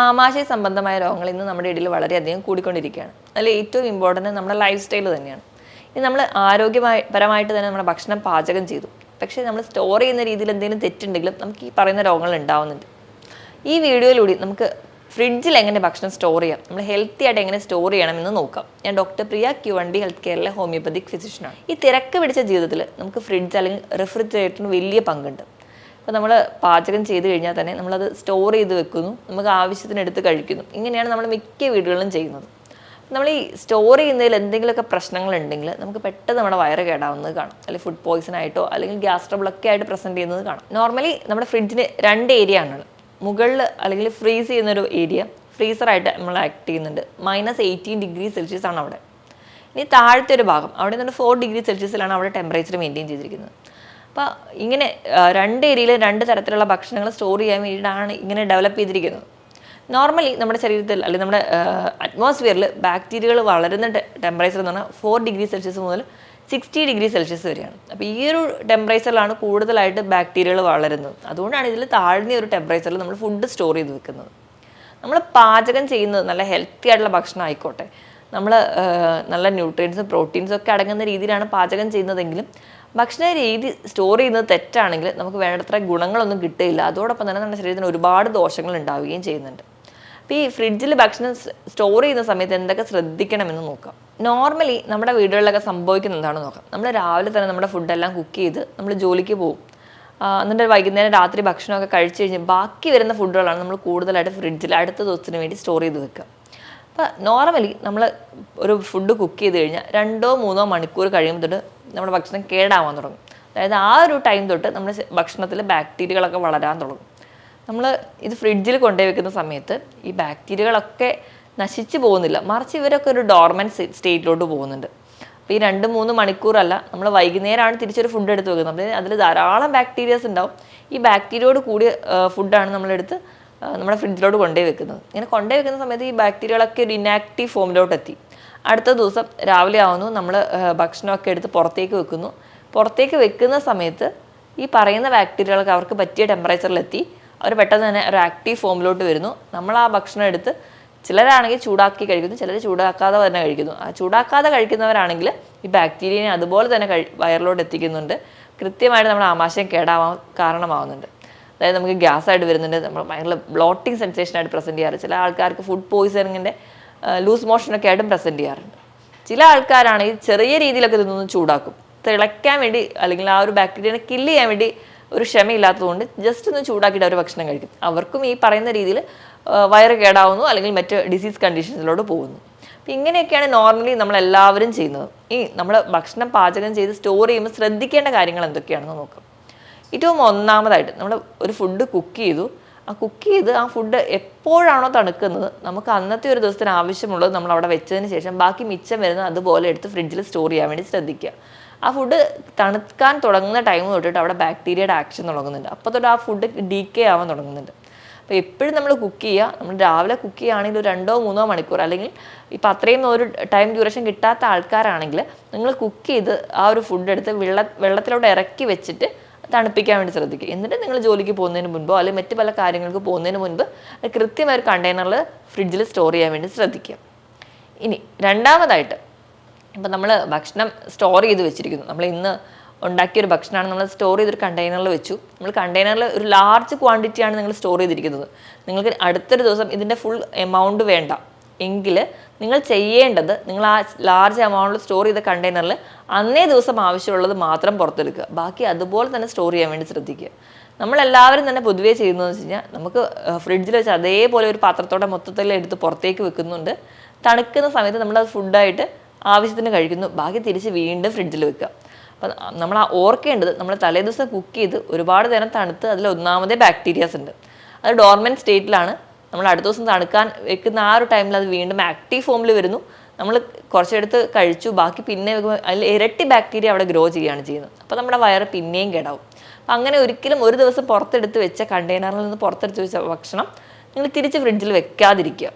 ആമാശയ സംബന്ധമായ രോഗങ്ങൾ ഇന്ന് നമ്മുടെ ഇടയിൽ വളരെയധികം കൂടിക്കൊണ്ടിരിക്കുകയാണ്. അതിൽ ഏറ്റവും ഇമ്പോർട്ടന്റ് നമ്മുടെ ലൈഫ് സ്റ്റൈൽ തന്നെയാണ്. ഇനി നമ്മൾ ആരോഗ്യമായി പരമായിട്ട് തന്നെ നമ്മുടെ ഭക്ഷണം പാചകം ചെയ്തു. പക്ഷേ നമ്മൾ സ്റ്റോർ ചെയ്യുന്ന രീതിയിൽ എന്തെങ്കിലും തെറ്റുണ്ടെങ്കിലും നമുക്ക് ഈ പറയുന്ന രോഗങ്ങൾ ഉണ്ടാവുന്നുണ്ട്. ഈ വീഡിയോയിലൂടെ നമുക്ക് ഫ്രിഡ്ജിൽ എങ്ങനെ ഭക്ഷണം സ്റ്റോർ ചെയ്യാം നമ്മൾ ഹെൽത്തി ആയിട്ട് എങ്ങനെ സ്റ്റോർ ചെയ്യണമെന്ന് നോക്കാം. ഞാൻ doctor Priya Q one B health കെയറിലെ homoeopathic ഫിസിഷ്യനാണ് ഈ തിരക്ക് പിടിച്ച ജീവിതത്തിൽ നമുക്ക് ഫ്രിഡ്ജ് അല്ലെങ്കിൽ റെഫ്രിജറേറ്ററിന് വലിയ പങ്കുണ്ട്. അപ്പോൾ നമ്മൾ പാചകം ചെയ്ത് കഴിഞ്ഞാൽ തന്നെ നമ്മളത് സ്റ്റോർ ചെയ്ത് വെക്കുന്നു. നമുക്ക് ആവശ്യത്തിന് എടുത്ത് കഴിക്കുന്നു. ഇങ്ങനെയാണ് നമ്മൾ മിക്ക വീടുകളിലും ചെയ്യുന്നത്. നമ്മൾ ഈ സ്റ്റോർ ചെയ്യുന്നതിൽ എന്തെങ്കിലുമൊക്കെ പ്രശ്നങ്ങളുണ്ടെങ്കിൽ നമുക്ക് പെട്ടെന്ന് നമ്മുടെ വയറ് കേടാവുന്നത് കാണാം. അല്ലെങ്കിൽ ഫുഡ് പോയ്സൺ ആയിട്ടോ അല്ലെങ്കിൽ ഗ്യാസ് ട്രബിളൊക്കെ ആയിട്ട് പ്രസന്റ് ചെയ്യുന്നത് കാണാം. നോർമലി നമ്മുടെ ഫ്രിഡ്ജിന് രണ്ട് ഏരിയ ആണുള്ളത് മുകളിൽ അല്ലെങ്കിൽ ഫ്രീസ് ചെയ്യുന്നൊരു ഏരിയ ഫ്രീസറായിട്ട് നമ്മൾ ആക്ട് ചെയ്യുന്നുണ്ട്. മൈനസ് എയ്റ്റീൻ ഡിഗ്രി സെൽഷ്യസ് ആണ് അവിടെ. ഇനി താഴത്തെ ഒരു ഭാഗം അവിടെ നിന്ന് ഫോർ ഡിഗ്രി സെൽഷ്യസിലാണ് അവിടെ ടെമ്പറേച്ചർ മെയിന്റെയിൻ ചെയ്തിരിക്കുന്നത്. അപ്പോൾ ഇങ്ങനെ രണ്ട് ഏരിയയിൽ രണ്ട് തരത്തിലുള്ള ഭക്ഷണങ്ങൾ സ്റ്റോർ ചെയ്യാൻ വേണ്ടിയിട്ടാണ് ഇങ്ങനെ ഡെവലപ്പ് ചെയ്തിരിക്കുന്നത്. നോർമലി നമ്മുടെ ശരീരത്തിൽ അല്ലെങ്കിൽ നമ്മുടെ അറ്റ്മോസ്ഫിയറിൽ ബാക്ടീരിയകൾ വളരുന്ന ടെമ്പറേച്ചർ എന്ന് പറഞ്ഞാൽ ഫോർ ഡിഗ്രി സെൽഷ്യസ് മുതൽ സിക്സ്റ്റി ഡിഗ്രി സെൽഷ്യസ് വരെയാണ്. അപ്പോൾ ഈ ഒരു ടെമ്പറേച്ചറിലാണ് കൂടുതലായിട്ട് ബാക്ടീരിയകൾ വളരുന്നത്. അതുകൊണ്ടാണ് ഇതിൽ താഴ്ന്ന ഒരു ടെമ്പറേച്ചറിൽ നമ്മൾ ഫുഡ് സ്റ്റോർ ചെയ്ത് വെക്കുന്നത്. നമ്മൾ പാചകം ചെയ്യുന്നത് നല്ല ഹെൽത്തി ആയിട്ടുള്ള ഭക്ഷണം ആയിക്കോട്ടെ. നമ്മൾ നല്ല ന്യൂട്രിയൻസും പ്രോട്ടീൻസും ഒക്കെ അടങ്ങുന്ന രീതിയിലാണ് പാചകം ചെയ്യുന്നതെങ്കിലും ഭക്ഷണ രീതി സ്റ്റോർ ചെയ്യുന്നത് തെറ്റാണെങ്കിൽ നമുക്ക് വേണ്ടത്ര ഗുണങ്ങളൊന്നും കിട്ടില്ല അതോടൊപ്പം തന്നെ നമ്മുടെ ശരീരത്തിന് ഒരുപാട് ദോഷങ്ങൾ ഉണ്ടാവുകയും ചെയ്യുന്നുണ്ട്. അപ്പോൾ ഈ ഫ്രിഡ്ജിൽ ഭക്ഷണം സ്റ്റോർ ചെയ്യുന്ന സമയത്ത് എന്തൊക്കെ ശ്രദ്ധിക്കണമെന്ന് നോക്കാം. നോർമലി നമ്മുടെ വീടുകളിലൊക്കെ സംഭവിക്കുന്ന എന്താണെന്ന് നോക്കാം. നമ്മൾ രാവിലെ തന്നെ നമ്മുടെ ഫുഡെല്ലാം കുക്ക് ചെയ്ത് നമ്മൾ ജോലിക്ക് പോകും. എന്നിട്ട് വൈകുന്നേരം രാത്രി ഭക്ഷണമൊക്കെ കഴിച്ച് കഴിഞ്ഞ് ബാക്കി വരുന്ന ഫുഡുകളാണ് നമ്മൾ കൂടുതലായിട്ട് ഫ്രിഡ്ജിൽ അടുത്ത ദിവസത്തിന് വേണ്ടി സ്റ്റോർ ചെയ്ത് വെക്കുക. അപ്പോൾ നോർമലി നമ്മൾ ഒരു ഫുഡ് കുക്ക് ചെയ്ത് കഴിഞ്ഞാൽ രണ്ടോ മൂന്നോ മണിക്കൂർ കഴിയുമ്പോൾ നമ്മുടെ ഭക്ഷണം കേടാവാൻ തുടങ്ങും. അതായത് ആ ഒരു ടൈം തൊട്ട് നമ്മുടെ ഭക്ഷണത്തിൽ ബാക്ടീരിയകളൊക്കെ വളരാൻ തുടങ്ങും. നമ്മൾ ഇത് ഫ്രിഡ്ജിൽ കൊണ്ടുപോയി വെക്കുന്ന സമയത്ത് ഈ ബാക്ടീരിയകളൊക്കെ നശിച്ചു പോകുന്നില്ല. മറിച്ച് ഇവരൊക്കെ ഒരു ഡോർമൻ സ്റ്റേറ്റിലോട്ട് പോകുന്നുണ്ട്. അപ്പോൾ ഈ രണ്ട് മൂന്ന് മണിക്കൂറല്ല നമ്മൾ വൈകുന്നേരമാണ് തിരിച്ചൊരു ഫുഡ് എടുത്ത് വെക്കുന്നത്. അപ്പോൾ അതിൽ ധാരാളം ബാക്ടീരിയസ് ഉണ്ടാവും. ഈ ബാക്ടീരിയയോട് കൂടിയ ഫുഡാണ് നമ്മളെടുത്ത് നമ്മുടെ ഫ്രിഡ്ജിലോട്ട് കൊണ്ടുപോയി വെക്കുന്നത്. ഇങ്ങനെ കൊണ്ടുപോയി വെക്കുന്ന സമയത്ത് ഈ ബാക്ടീരിയകളൊക്കെ ഒരു ഇനാക്റ്റീവ് ഫോമിലോട്ട് എത്തി. അടുത്ത ദിവസം രാവിലെ ആവുന്നു. നമ്മൾ ഭക്ഷണമൊക്കെ എടുത്ത് പുറത്തേക്ക് വെക്കുന്നു. പുറത്തേക്ക് വെക്കുന്ന സമയത്ത് ഈ പറയുന്ന ബാക്ടീരിയകളൊക്കെ അവർക്ക് പറ്റിയ ടെമ്പറേച്ചറിലെത്തി അവർ പെട്ടെന്ന് തന്നെ ഒരു ആക്റ്റീവ് ഫോമിലോട്ട് വരുന്നു. നമ്മൾ ആ ഭക്ഷണം എടുത്ത് ചിലരാണെങ്കിൽ ചൂടാക്കി കഴിക്കുന്നു ചിലർ ചൂടാക്കാതെ തന്നെ കഴിക്കുന്നു. ആ ചൂടാക്കാതെ കഴിക്കുന്നവരാണെങ്കിൽ ഈ ബാക്ടീരിയനെ അതുപോലെ തന്നെ കഴി വയറിലോട്ട് എത്തിക്കുന്നുണ്ട്. കൃത്യമായിട്ട് നമ്മുടെ ആമാശയം കേടാവാൻ കാരണമാവുന്നുണ്ട്. അതായത് നമുക്ക് ഗ്യാസ് ആയിട്ട് വരുന്നുണ്ട്. നമ്മൾ ഭയങ്കര ബ്ലോട്ടിങ് സെൻസേഷൻ ആയിട്ട് പ്രസന്റ് ചെയ്യാറ്. ചില ആൾക്കാർക്ക് ഫുഡ് പോയിസണിങ്ങിന്റെ ലൂസ് മോഷനൊക്കെ ആയിട്ടും പ്രസന്റ് ചെയ്യാറുണ്ട്. ചില ആൾക്കാരാണെങ്കിൽ ചെറിയ രീതിയിലൊക്കെ ഇതൊന്നും ചൂടാക്കും. തിളയ്ക്കാൻ വേണ്ടി അല്ലെങ്കിൽ ആ ഒരു ബാക്ടീരിയനെ കില്ല് ചെയ്യാൻ വേണ്ടി ഒരു ക്ഷമയില്ലാത്തതുകൊണ്ട് ജസ്റ്റ് ഒന്ന് ചൂടാക്കിയിട്ട് അവർ ഭക്ഷണം കഴിക്കും. അവർക്കും ഈ പറയുന്ന രീതിയിൽ വയറ് കേടാവുന്നു അല്ലെങ്കിൽ മറ്റ് ഡിസീസ് കണ്ടീഷൻസിലോട്ട് പോകുന്നു. അപ്പം ഇങ്ങനെയൊക്കെയാണ് നോർമലി നമ്മൾ എല്ലാവരും ചെയ്യുന്നത്. ഈ നമ്മൾ ഭക്ഷണം പാചകം ചെയ്ത് സ്റ്റോർ ചെയ്യുമ്പോൾ ശ്രദ്ധിക്കേണ്ട കാര്യങ്ങൾ എന്തൊക്കെയാണെന്ന് നോക്കാം. ഏറ്റവും ഒന്നാമതായിട്ട് നമ്മൾ ഒരു ഫുഡ് കുക്ക് ചെയ്തു. ആ കുക്ക് ചെയ്ത് ആ ഫുഡ് എപ്പോഴാണോ തണുക്കുന്നത് നമുക്ക് അന്നത്തെ ഒരു ദിവസത്തിന് ആവശ്യമുള്ളത് നമ്മൾ അവിടെ വെച്ചതിന് ശേഷം ബാക്കി മിച്ചം വരുന്ന അതുപോലെ എടുത്ത് ഫ്രിഡ്ജിൽ സ്റ്റോർ ചെയ്യാൻ വേണ്ടി ശ്രദ്ധിക്കുക. ആ ഫുഡ് തണുക്കാൻ തുടങ്ങുന്ന ടൈം തൊട്ടിട്ട് അവിടെ ബാക്ടീരിയയുടെ ആക്ഷൻ തുടങ്ങുന്നുണ്ട്. അപ്പോൾ തൊട്ട് ആ ഫുഡ് ഡീക്കേ ആവാൻ തുടങ്ങുന്നുണ്ട്. അപ്പോൾ എപ്പോഴും നമ്മൾ കുക്ക് ചെയ്യുക. നമ്മൾ രാവിലെ കുക്ക് ചെയ്യുകയാണെങ്കിൽ ഒരു രണ്ടോ മൂന്നോ മണിക്കൂർ അല്ലെങ്കിൽ ഇപ്പം അത്രയും ഒരു ടൈം ഡ്യൂറേഷൻ കിട്ടാത്ത ആൾക്കാരാണെങ്കിൽ നിങ്ങൾ കുക്ക് ചെയ്ത് ആ ഒരു ഫുഡ് എടുത്ത് വെള്ള വെള്ളത്തിലോട്ട് ഇറക്കി വെച്ചിട്ട് തണുപ്പിക്കാൻ വേണ്ടി ശ്രദ്ധിക്കുക. എന്നിട്ട് നിങ്ങൾ ജോലിക്ക് പോകുന്നതിന് മുൻപോ അല്ലെങ്കിൽ മറ്റു പല കാര്യങ്ങൾക്ക് പോകുന്നതിന് മുൻപ് അത് കൃത്യമായ ഒരു കണ്ടെയ്നറിൽ ഫ്രിഡ്ജിൽ സ്റ്റോർ ചെയ്യാൻ വേണ്ടി ശ്രദ്ധിക്കുക. ഇനി രണ്ടാമതായിട്ട് ഇപ്പം നമ്മൾ ഭക്ഷണം സ്റ്റോർ ചെയ്ത് വെച്ചിരിക്കുന്നു. നമ്മൾ ഇന്ന് ഉണ്ടാക്കിയൊരു ഭക്ഷണമാണ് നമ്മൾ സ്റ്റോർ ചെയ്തൊരു കണ്ടെയ്നറിൽ വെച്ചു. നമ്മൾ കണ്ടെയ്നറിൽ ഒരു ലാർജ് ക്വാണ്ടിറ്റിയാണ് നിങ്ങൾ സ്റ്റോർ ചെയ്തിരിക്കുന്നത്. നിങ്ങൾക്ക് അടുത്തൊരു ദിവസം ഇതിന്റെ ഫുൾ എമൗണ്ട് വേണ്ട. എങ്കിൽ നിങ്ങൾ ചെയ്യേണ്ടത് നിങ്ങൾ ആ ലാർജ് എമൗണ്ടിൽ സ്റ്റോർ ചെയ്ത കണ്ടെയ്നറിൽ അന്നേ ദിവസം ആവശ്യമുള്ളത് മാത്രം പുറത്തെടുക്കുക. ബാക്കി അതുപോലെ തന്നെ സ്റ്റോർ ചെയ്യാൻ വേണ്ടി ശ്രദ്ധിക്കുക. നമ്മളെല്ലാവരും തന്നെ പൊതുവേ ചെയ്യുന്നതെന്ന് വെച്ച് കഴിഞ്ഞാൽ നമുക്ക് ഫ്രിഡ്ജിൽ വെച്ച് അതേപോലെ ഒരു പാത്രത്തോടെ മൊത്തത്തിൽ എടുത്ത് പുറത്തേക്ക് വെക്കുന്നുണ്ട്. തണുക്കുന്ന സമയത്ത് നമ്മളത് ഫുഡായിട്ട് ആവശ്യത്തിന് കഴിക്കുന്നു. ബാക്കി തിരിച്ച് വീണ്ടും ഫ്രിഡ്ജിൽ വെക്കുക. അപ്പം നമ്മൾ ആ ഓർക്കേണ്ടത് നമ്മൾ തലേദിവസം കുക്ക് ചെയ്ത് ഒരുപാട് നേരം തണുത്ത് അതിൽ ഒന്നാമതേ ബാക്ടീരിയാസ് ഉണ്ട്. അത് ഡോർമെന്റ് സ്റ്റേറ്റിലാണ് നമ്മൾ അടുത്ത ദിവസം തണുക്കാൻ വെക്കുന്ന ആ ഒരു ടൈമിൽ അത് വീണ്ടും ആക്റ്റീവ് ഫോമിൽ വരുന്നു. നമ്മൾ കുറച്ചെടുത്ത് കഴിച്ചു. ബാക്കി പിന്നെ അതിൽ ഇരട്ടി ബാക്ടീരിയ അവിടെ ഗ്രോ ചെയ്യുകയാണ് ചെയ്യുന്നത്. അപ്പോൾ നമ്മുടെ വയറ് പിന്നെയും കേടാവും. അപ്പം അങ്ങനെ ഒരിക്കലും ഒരു ദിവസം പുറത്തെടുത്ത് വെച്ച കണ്ടെയ്നറിൽ നിന്ന് പുറത്തെടുത്ത് വെച്ച ഭക്ഷണം നിങ്ങൾ തിരിച്ച് ഫ്രിഡ്ജിൽ വെക്കാതിരിക്കുക.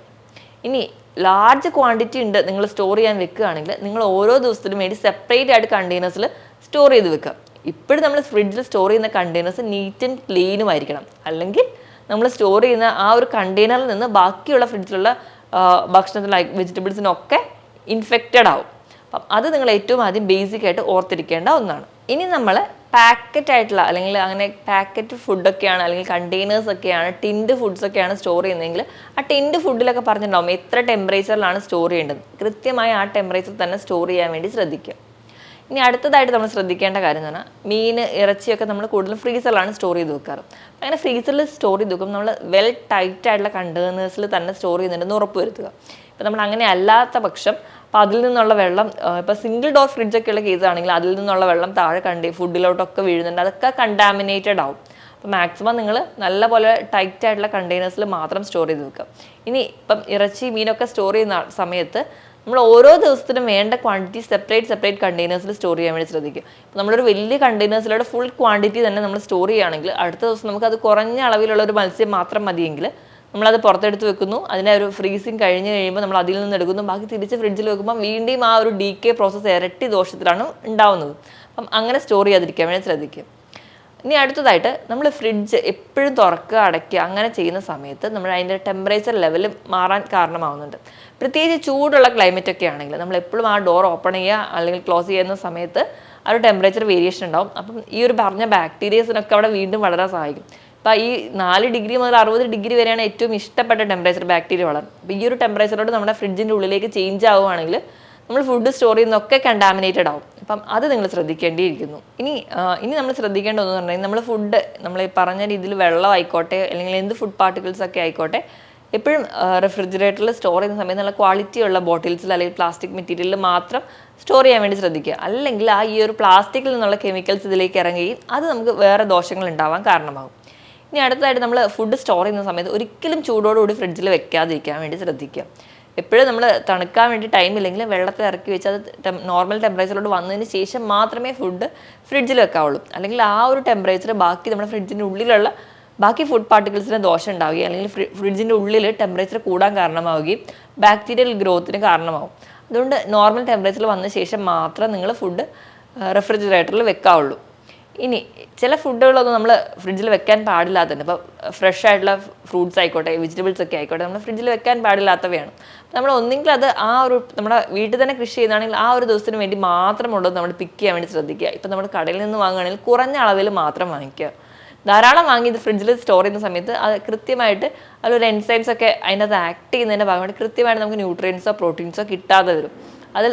ഇനി ലാർജ് ക്വാണ്ടിറ്റി ഉണ്ട് നിങ്ങൾ സ്റ്റോർ ചെയ്യാൻ വെക്കുകയാണെങ്കിൽ നിങ്ങൾ ഓരോ ദിവസത്തിനും വേണ്ടി സെപ്പറേറ്റ് ആയിട്ട് കണ്ടെയ്നേഴ്സിൽ സ്റ്റോർ ചെയ്ത് വെക്കുക. ഇപ്പോഴും നമ്മൾ ഫ്രിഡ്ജിൽ സ്റ്റോർ ചെയ്യുന്ന കണ്ടെയ്നേഴ്സ് നീറ്റ് ആൻഡ് ക്ലീനും ആയിരിക്കണം. അല്ലെങ്കിൽ നമ്മൾ സ്റ്റോർ ചെയ്യുന്ന ആ ഒരു കണ്ടെയ്നറിൽ നിന്ന് ബാക്കിയുള്ള ഫ്രിഡ്ജിലുള്ള ഭക്ഷണത്തിൽ ലൈക്ക് വെജിറ്റബിൾസിനൊക്കെ ഇൻഫെക്റ്റഡ് ആവും. അപ്പം അത് നിങ്ങൾ ഏറ്റവും ആദ്യം ബേസിക് ആയിട്ട് ഓർത്തിരിക്കേണ്ട ഒന്നാണ്. ഇനി നമ്മൾ പാക്കറ്റ് ആയിട്ടുള്ള അല്ലെങ്കിൽ അങ്ങനെ പാക്കറ്റ് ഫുഡൊക്കെയാണ് അല്ലെങ്കിൽ കണ്ടെയ്നേഴ്സ് ഒക്കെയാണ് ടിൻഡ് ഫുഡ്സ് ഒക്കെയാണ് സ്റ്റോർ ചെയ്യുന്നതെങ്കിൽ ആ ടിൻഡ് ഫുഡിലൊക്കെ പറഞ്ഞിട്ടുണ്ടാവും എത്ര ടെമ്പറേച്ചറിലാണ് സ്റ്റോർ ചെയ്യേണ്ടത്. കൃത്യമായി ആ ടെമ്പറേച്ചർ തന്നെ സ്റ്റോർ ചെയ്യാൻ വേണ്ടി ശ്രദ്ധിക്കുക. ഇനി അടുത്തതായിട്ട് നമ്മൾ ശ്രദ്ധിക്കേണ്ട കാര്യം എന്ന് പറഞ്ഞാൽ മീൻ ഇറച്ചിയൊക്കെ നമ്മൾ കൂടുതലും ഫ്രീസറിലാണ് സ്റ്റോർ ചെയ്ത് വെക്കാറ്. അങ്ങനെ ഫ്രീസറിൽ സ്റ്റോർ ചെയ്ത് വെക്കുമ്പോൾ നമ്മൾ വെൽ ടൈറ്റ് ആയിട്ടുള്ള കണ്ടെയ്നേഴ്സിൽ തന്നെ സ്റ്റോർ ചെയ്യുന്നുണ്ടെന്ന് ഉറപ്പ് വരുത്തുക. ഇപ്പം നമ്മൾ അങ്ങനെ അല്ലാത്ത പക്ഷം അപ്പോൾ അതിൽ നിന്നുള്ള വെള്ളം ഇപ്പോൾ സിംഗിൾ ഡോർ ഫ്രിഡ്ജൊക്കെ ഉള്ള കേസ് ആണെങ്കിൽ അതിൽ നിന്നുള്ള വെള്ളം താഴെ കണ്ടി ഫുഡിലോട്ടൊക്കെ വീഴുന്നുണ്ട് അതൊക്കെ കണ്ടാമിനേറ്റഡ് ആവും. അപ്പോൾ മാക്സിമം നിങ്ങൾ നല്ലപോലെ ടൈറ്റ് ആയിട്ടുള്ള കണ്ടെയ്നേഴ്സിൽ മാത്രം സ്റ്റോർ ചെയ്ത് വെക്കുക. ഇനി ഇപ്പം ഇറച്ചി മീനൊക്കെ സ്റ്റോർ ചെയ്യുന്ന സമയത്ത് നമ്മൾ ഓരോ ദിവസത്തിനും വേണ്ട ക്വാണ്ടിറ്റി സെപ്പറേറ്റ് സെപ്പറേറ്റ് കണ്ടെയ്നേഴ്സിൽ സ്റ്റോർ ചെയ്യാൻ വേണ്ടി ശ്രദ്ധിക്കുക ഇപ്പോൾ നമ്മളൊരു വലിയ കണ്ടെയ്നേഴ്സിലൂടെ ഫുൾ ക്വാണ്ടിറ്റി തന്നെ നമ്മൾ സ്റ്റോർ ചെയ്യുകയാണെങ്കിൽ അടുത്ത ദിവസം നമുക്ക് അത് കുറഞ്ഞ അളവിലുള്ള ഒരു മത്സ്യം മാത്രം മതിയെങ്കിൽ നമ്മളത് പുറത്തെടുത്ത് വെക്കുന്നു. അതിനെ ഒരു ഫ്രീസിങ് കഴിഞ്ഞ് കഴിയുമ്പോൾ നമ്മൾ അതിൽ നിന്ന് എടുക്കുന്നു. ബാക്കി തിരിച്ച് ഫ്രിഡ്ജിൽ വെക്കുമ്പോൾ വീണ്ടും ആ ഒരു ഡി കെ പ്രോസസ്സ് ഇരട്ടി ദോഷത്തിലാണ് ഉണ്ടാവുന്നത്. അപ്പം അങ്ങനെ സ്റ്റോർ ചെയ്യാതിരിക്കാൻ വേണ്ടി ശ്രദ്ധിക്കുക ഇനി അടുത്തതായിട്ട് നമ്മൾ ഫ്രിഡ്ജ് എപ്പോഴും തുറക്കുക അടയ്ക്കുക അങ്ങനെ ചെയ്യുന്ന സമയത്ത് നമ്മൾ അതിന്റെ ടെമ്പറേച്ചർ ലെവൽ മാറാൻ കാരണമാവുന്നുണ്ട്. പ്രത്യേകിച്ച് ചൂടുള്ള ക്ലൈമറ്റ് ഒക്കെ ആണെങ്കിൽ നമ്മൾ എപ്പോഴും ആ ഡോർ ഓപ്പൺ ചെയ്യുക അല്ലെങ്കിൽ ക്ലോസ് ചെയ്യുന്ന സമയത്ത് ആ ഒരു ടെമ്പറേച്ചർ വേരിയേഷൻ ഉണ്ടാവും. അപ്പം ഈ ഒരു പറഞ്ഞ ബാക്ടീരിയസിനൊക്കെ അവിടെ വീണ്ടും വളരാൻ സഹായിക്കും. അപ്പോൾ ഈ നാല് ഡിഗ്രി മുതൽ അറുപത് ഡിഗ്രി വരെയാണ് ഏറ്റവും ഇഷ്ടപ്പെട്ട ടെമ്പറേച്ചർ ബാക്ടീരിയ വളരും അപ്പോൾ ഈ ഒരു ടെമ്പറേച്ചറോട് നമ്മുടെ ഫ്രിഡ്ജിന്റെ ഉള്ളിലേക്ക് ചേഞ്ച് ആവുകയാണെങ്കിൽ നമ്മൾ ഫുഡ് സ്റ്റോർ ചെയ്യുന്നൊക്കെ കണ്ടാമിനേറ്റഡ് ആവും. അപ്പം അത് നിങ്ങൾ ശ്രദ്ധിക്കേണ്ടിയിരിക്കുന്നു. ഇനി ഇനി നമ്മൾ ശ്രദ്ധിക്കേണ്ട ഒന്ന് പറഞ്ഞാൽ നമ്മൾ ഫുഡ് നമ്മൾ പറഞ്ഞ രീതിയിൽ വെള്ളം ആയിക്കോട്ടെ അല്ലെങ്കിൽ എന്ത് ഫുഡ് പാർട്ടിക്കിൾസ് ഒക്കെ ആയിക്കോട്ടെ എപ്പോഴും റെഫ്രിജറേറ്ററിൽ സ്റ്റോർ ചെയ്യുന്ന സമയത്ത് നല്ല ക്വാളിറ്റി ഉള്ള ബോട്ടിൽസിൽ അല്ലെങ്കിൽ പ്ലാസ്റ്റിക് മെറ്റീരിയലിൽ മാത്രം സ്റ്റോർ ചെയ്യാൻ വേണ്ടി ശ്രദ്ധിക്കുക. അല്ലെങ്കിൽ ആ ഈ ഒരു പ്ലാസ്റ്റിക്കിൽ നിന്നുള്ള കെമിക്കൽസ് ഇതിലേക്ക് ഇറങ്ങുകയും അത് നമുക്ക് വേറെ ദോഷങ്ങൾ ഉണ്ടാവാൻ കാരണമാകും. ഇനി അടുത്തതായിട്ട് നമ്മൾ ഫുഡ് സ്റ്റോർ ചെയ്യുന്ന സമയത്ത് ഒരിക്കലും ചൂടോടുകൂടി ഫ്രിഡ്ജിൽ വെക്കാതിരിക്കാൻ വേണ്ടി ശ്രദ്ധിക്കുക. എപ്പോഴും നമ്മൾ തണുക്കാൻ വേണ്ടി ടൈം ഇല്ലെങ്കിൽ വെള്ളത്തിൽ ഇറക്കി വെച്ച് അത് നോർമൽ ടെമ്പറേച്ചറിലോട്ട് വന്നതിന് ശേഷം മാത്രമേ ഫുഡ് ഫ്രിഡ്ജിൽ വെക്കാവുള്ളൂ. അല്ലെങ്കിൽ ആ ഒരു ടെമ്പറേച്ചർ ബാക്കി നമ്മുടെ ഫ്രിഡ്ജിന്റെ ഉള്ളിലുള്ള ബാക്കി ഫുഡ് പാർട്ടിക്കിൾസിന് ദോഷം ഉണ്ടാവുകയും അല്ലെങ്കിൽ ഫ്രി ഫ്രിഡ്ജിന്റെ ഉള്ളിൽ ടെമ്പറേച്ചർ കൂടാൻ കാരണമാവുകയും ബാക്ടീരിയൽ ഗ്രോത്തിന് കാരണമാവും. അതുകൊണ്ട് നോർമൽ ടെമ്പറേച്ചറിൽ വന്ന ശേഷം മാത്രം നിങ്ങൾ ഫുഡ് റെഫ്രിജറേറ്ററിൽ വെക്കാവുള്ളൂ. ഇനി ചില ഫുഡുകളൊന്നും നമ്മൾ ഫ്രിഡ്ജിൽ വെക്കാൻ പാടില്ലാത്തതുണ്ട്. ഇപ്പോൾ ഫ്രഷ് ആയിട്ടുള്ള ഫ്രൂട്ട്സ് ആയിക്കോട്ടെ വെജിറ്റബിൾസ് ഒക്കെ ആയിക്കോട്ടെ നമ്മൾ ഫ്രിഡ്ജിൽ വെക്കാൻ പാടില്ലാത്തവയാണ്. നമ്മൾ ഒന്നെങ്കിൽ അത് ആ ഒരു നമ്മുടെ വീട്ടിൽ തന്നെ കൃഷി ചെയ്യുന്നതാണെങ്കിൽ ആ ഒരു ദിവസത്തിന് വേണ്ടി മാത്രമുള്ളത് നമ്മൾ പിക്ക് ചെയ്യാൻ വേണ്ടി ശ്രദ്ധിക്കുക. ഇപ്പം നമ്മൾ കടയിൽ നിന്ന് വാങ്ങുകയാണെങ്കിൽ കുറഞ്ഞ അളവിൽ മാത്രം വാങ്ങിക്കുക. ധാരാളം വാങ്ങി ഇത് ഫ്രിഡ്ജിൽ സ്റ്റോർ ചെയ്യുന്ന സമയത്ത് അത് കൃത്യമായിട്ട് അതിലൊരു എൻസൈംസ് ഒക്കെ അതിനകത്ത് ആക്ട് ചെയ്യുന്നതിന്റെ ഭാഗമായിട്ട് കൃത്യമായിട്ട് നമുക്ക് ന്യൂട്രിയൻസോ പ്രോട്ടീൻസോ കിട്ടാതെ വരും. അതിൽ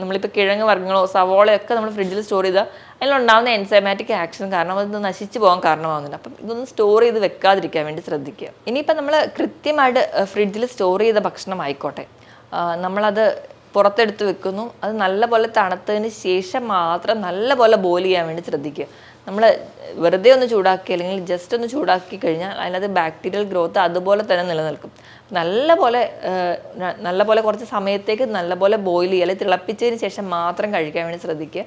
നമ്മളിപ്പോൾ കിഴങ്ങ് വർഗങ്ങളോ സവോളയൊക്കെ നമ്മൾ ഫ്രിഡ്ജിൽ സ്റ്റോർ ചെയ്താൽ അതിലുണ്ടാകുന്ന എൻസൈമാറ്റിക് ആക്ഷൻ കാരണം അത് നശിച്ചു പോകാൻ കാരണമാകുന്നുണ്ട് അപ്പം ഇതൊന്നും സ്റ്റോർ ചെയ്ത് വെക്കാതിരിക്കാൻ വേണ്ടി ശ്രദ്ധിക്കുക. ഇനിയിപ്പോൾ നമ്മൾ കൃത്യമായിട്ട് ഫ്രിഡ്ജിൽ സ്റ്റോർ ചെയ്ത ഭക്ഷണം ആയിക്കോട്ടെ. നമ്മളത് പുറത്തെടുത്ത് വെക്കുന്നു. അത് നല്ലപോലെ തണുത്തതിന് ശേഷം മാത്രം നല്ലപോലെ ബോയിൽ ചെയ്യാൻ വേണ്ടി ശ്രദ്ധിക്കുക. നമ്മൾ വെറുതെ ഒന്ന് ചൂടാക്കി അല്ലെങ്കിൽ ജസ്റ്റ് ഒന്ന് ചൂടാക്കി കഴിഞ്ഞാൽ അതിനകത്ത് ബാക്ടീരിയൽ ഗ്രോത്ത് അതുപോലെ തന്നെ നിലനിൽക്കും. നല്ലപോലെ നല്ലപോലെ കുറച്ച് സമയത്തേക്ക് നല്ലപോലെ ബോയിൽ ചെയ്യുക അല്ലെങ്കിൽ തിളപ്പിച്ചതിന് ശേഷം മാത്രം കഴിക്കാൻ വേണ്ടി ശ്രദ്ധിക്കുക.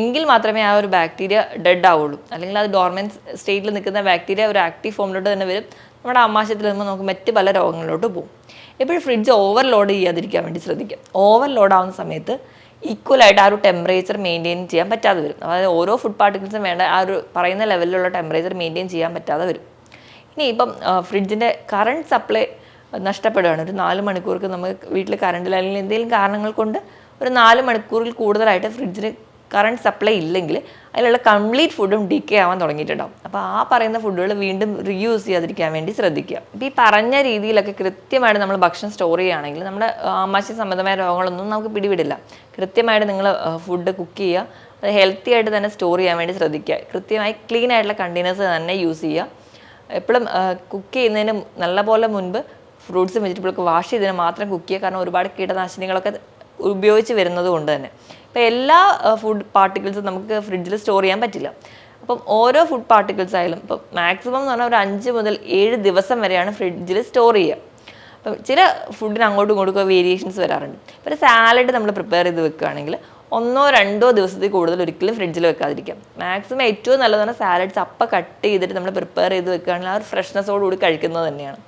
എങ്കിൽ മാത്രമേ ആ ഒരു ബാക്ടീരിയ ഡെഡ് ആവുള്ളൂ. അല്ലെങ്കിൽ അത് ഡോർമെൻ സ്റ്റേറ്റിൽ നിൽക്കുന്ന ബാക്ടീരിയ ഒരു ആക്റ്റീവ് ഫോമിലോട്ട് തന്നെ വരും. നമ്മുടെ ആമാശയത്തിൽ നിന്ന് നമുക്ക് മറ്റ് പല രോഗങ്ങളിലോട്ട് പോകും എപ്പോഴും ഫ്രിഡ്ജ് ഓവർലോഡ് ചെയ്യാതിരിക്കാൻ വേണ്ടി ശ്രദ്ധിക്കുക. ഓവർലോഡ് ആവുന്ന സമയത്ത് ഈക്വലായിട്ട് ആ ഒരു ടെമ്പറേച്ചർ മെയിന്റെയിൻ ചെയ്യാൻ പറ്റാതെ വരും. അതായത് ഓരോ ഫുഡ് പാർട്ടിക്കിൾസും വേണ്ട ആ ഒരു പറയുന്ന ലെവലിലുള്ള ടെമ്പറേച്ചർ മെയിന്റെയിൻ ചെയ്യാൻ പറ്റാതെ വരും. ഇനി ഇപ്പം ഫ്രിഡ്ജിന്റെ കറണ്ട് സപ്ലൈ നഷ്ടപ്പെടുകയാണ്. ഒരു നാല് മണിക്കൂർക്ക് നമുക്ക് വീട്ടിൽ കറണ്ടിൽ അല്ലെങ്കിൽ എന്തെങ്കിലും കാരണങ്ങൾ കൊണ്ട് ഒരു നാല് മണിക്കൂറിൽ കൂടുതലായിട്ട് ഫ്രിഡ്ജിന് കറണ്ട് സപ്ലൈ ഇല്ലെങ്കിൽ അതിലുള്ള കംപ്ലീറ്റ് ഫുഡും ഡിക്കേ ആവാൻ തുടങ്ങിയിട്ടുണ്ടാവും. അപ്പോൾ ആ പറയുന്ന ഫുഡുകൾ വീണ്ടും റീയൂസ് ചെയ്യാതിരിക്കാൻ വേണ്ടി ശ്രദ്ധിക്കുക. ഇപ്പോൾ ഈ പറഞ്ഞ രീതിയിലൊക്കെ കൃത്യമായിട്ട് നമ്മൾ ഭക്ഷണം സ്റ്റോർ ചെയ്യുകയാണെങ്കിൽ നമ്മുടെ ആമാശയ സംബന്ധമായ രോഗങ്ങളൊന്നും നമുക്ക് പിടിവിടില്ല. കൃത്യമായിട്ട് നിങ്ങൾ ഫുഡ് കുക്ക് ചെയ്യുക. അത് ഹെൽത്തി ആയിട്ട് തന്നെ സ്റ്റോർ ചെയ്യാൻ വേണ്ടി ശ്രദ്ധിക്കുക. കൃത്യമായി ക്ലീൻ ആയിട്ടുള്ള കണ്ടെയ്നേഴ്സ് തന്നെ യൂസ് ചെയ്യുക. എപ്പോഴും കുക്ക് ചെയ്യുന്നതിന് നല്ലപോലെ മുൻപ് ഫ്രൂട്ട്സും വെജിറ്റബിളൊക്കെ വാഷ് ചെയ്തതിന് മാത്രം കുക്ക് ചെയ്യുക. കാരണം ഒരുപാട് കീടനാശിനികളൊക്കെ ഉപയോഗിച്ച് വരുന്നത് കൊണ്ട് തന്നെ. ഇപ്പോൾ എല്ലാ ഫുഡ് പാർട്ടിക്കിൾസും നമുക്ക് ഫ്രിഡ്ജിൽ സ്റ്റോർ ചെയ്യാൻ പറ്റില്ല. അപ്പം ഓരോ ഫുഡ് പാർട്ടിക്കിൾസ് ആയാലും ഇപ്പം മാക്സിമം എന്ന് പറഞ്ഞാൽ ഒരു അഞ്ച് മുതൽ ഏഴ് ദിവസം വരെയാണ് ഫ്രിഡ്ജിൽ സ്റ്റോർ ചെയ്യുക അപ്പം ചില ഫുഡിന് അങ്ങോട്ടും ഇങ്ങോട്ടും വേരിയേഷൻസ് വരാറുണ്ട്. ഇപ്പോൾ ഒരു സാലഡ് നമ്മൾ പ്രിപ്പയർ ചെയ്ത് വെക്കുകയാണെങ്കിൽ ഒന്നോ രണ്ടോ ദിവസത്തിൽ കൂടുതൽ ഒരിക്കലും ഫ്രിഡ്ജിൽ വെക്കാതിരിക്കാം. മാക്സിമം ഏറ്റവും നല്ലതാണ് സാലഡ്സ് അപ്പം കട്ട് ചെയ്തിട്ട് നമ്മൾ പ്രിപ്പയർ ചെയ്ത് വെക്കുകയാണെങ്കിൽ ആ ഒരു ഫ്രഷ്നെസ്സോടുകൂടി കഴിക്കുന്നത് തന്നെയാണ്.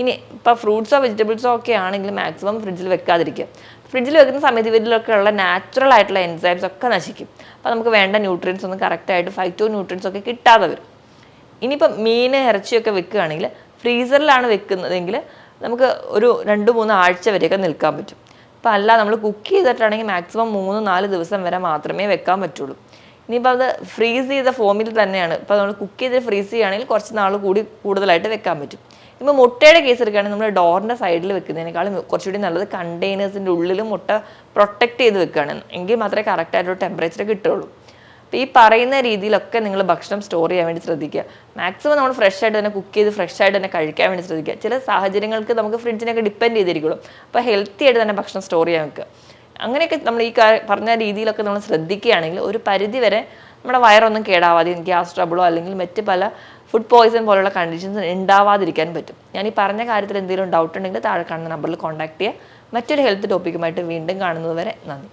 ഇനി ഇപ്പോൾ ഫ്രൂട്ട്സോ വെജിറ്റബിൾസോ ഒക്കെ ആണെങ്കിൽ മാക്സിമം ഫ്രിഡ്ജിൽ വെക്കാതിരിക്കുക ഫ്രിഡ്ജിൽ വെക്കുന്ന സമയത്ത് ഇവരിലൊക്കെ ഉള്ള നാച്ചുറൽ ആയിട്ടുള്ള എൻസൈംസ് ഒക്കെ നശിക്കും. അപ്പോൾ നമുക്ക് വേണ്ട ന്യൂട്രിയൻസ് ഒന്നും കറക്റ്റായിട്ട് ഫൈറ്റോ ന്യൂട്രിയൻസ് ഒക്കെ കിട്ടാതെ വരും. ഇനിയിപ്പം മീൻ ഇറച്ചിയൊക്കെ വെക്കുകയാണെങ്കിൽ ഫ്രീസറിലാണ് വെക്കുന്നതെങ്കിൽ നമുക്ക് ഒരു രണ്ട് മൂന്ന് ആഴ്ച വരെയൊക്കെ നിൽക്കാൻ പറ്റും. അപ്പോൾ അല്ല നമ്മൾ കുക്ക് ചെയ്തിട്ടാണെങ്കിൽ മാക്സിമം മൂന്ന് നാല് ദിവസം വരെ മാത്രമേ വെക്കാൻ പറ്റുള്ളൂ. ഇനിയിപ്പോൾ അത് ഫ്രീസ് ചെയ്ത ഫോമിൽ തന്നെയാണ്. ഇപ്പോൾ നമ്മൾ കുക്ക് ചെയ്ത് ഫ്രീസ് ചെയ്യുകയാണെങ്കിൽ കുറച്ച് നാൾ കൂടി കൂടുതലായിട്ട് വെക്കാൻ പറ്റും. ഇപ്പോൾ മുട്ടയുടെ കേസ് എടുക്കുകയാണെങ്കിൽ നമ്മൾ ഡോറിന്റെ സൈഡിൽ വെക്കുന്നതിനേക്കാളും കുറച്ചുകൂടി നല്ലത് കണ്ടെയ്നേഴ്സിന്റെ ഉള്ളിൽ മുട്ട പ്രൊട്ടക്റ്റ് ചെയ്ത് വെക്കുകയാണ്. എങ്കിൽ മാത്രമേ കറക്റ്റായിട്ടൊരു ടെമ്പറേച്ചർ കിട്ടുള്ളൂ അപ്പോൾ ഈ പറയുന്ന രീതിയിലൊക്കെ നിങ്ങൾ ഭക്ഷണം സ്റ്റോർ ചെയ്യാൻ വേണ്ടി ശ്രദ്ധിക്കുക. മാക്സിമം നമ്മൾ ഫ്രഷ് ആയിട്ട് തന്നെ കുക്ക് ചെയ്ത് ഫ്രഷ് ആയിട്ട് തന്നെ കഴിക്കാൻ വേണ്ടി ശ്രദ്ധിക്കുക. ചില സാഹചര്യങ്ങൾക്ക് നമുക്ക് ഫ്രിഡ്ജിനൊക്കെ ഡിപ്പെൻഡ് ചെയ്തിരിക്കുള്ളൂ. അപ്പോൾ ഹെൽത്തി ആയിട്ട് തന്നെ ഭക്ഷണം സ്റ്റോർ ചെയ്യാൻ വെക്കുക. അങ്ങനെയൊക്കെ നമ്മൾ ഈ പറഞ്ഞ രീതിയിലൊക്കെ നമ്മൾ ശ്രദ്ധിക്കുകയാണെങ്കിൽ ഒരു പരിധി വരെ നമ്മുടെ വയറൊന്നും കേടാവാതെ ഗ്യാസ് ട്രബിളോ അല്ലെങ്കിൽ മറ്റ് പല ഫുഡ് പോയ്സൺ പോലുള്ള കണ്ടീഷൻസ് ഉണ്ടാവാതിരിക്കാൻ പറ്റും. ഞാൻ ഈ പറഞ്ഞ കാര്യത്തിൽ എന്തെങ്കിലും ഡൗട്ട് ഉണ്ടെങ്കിൽ താഴെ കാണുന്ന നമ്പറിൽ കോൺടാക്ട് ചെയ്യുക. മറ്റൊരു ഹെൽത്ത് ടോപ്പിക്കുമായിട്ട് വീണ്ടും കാണുന്നതുവരെ നന്ദി.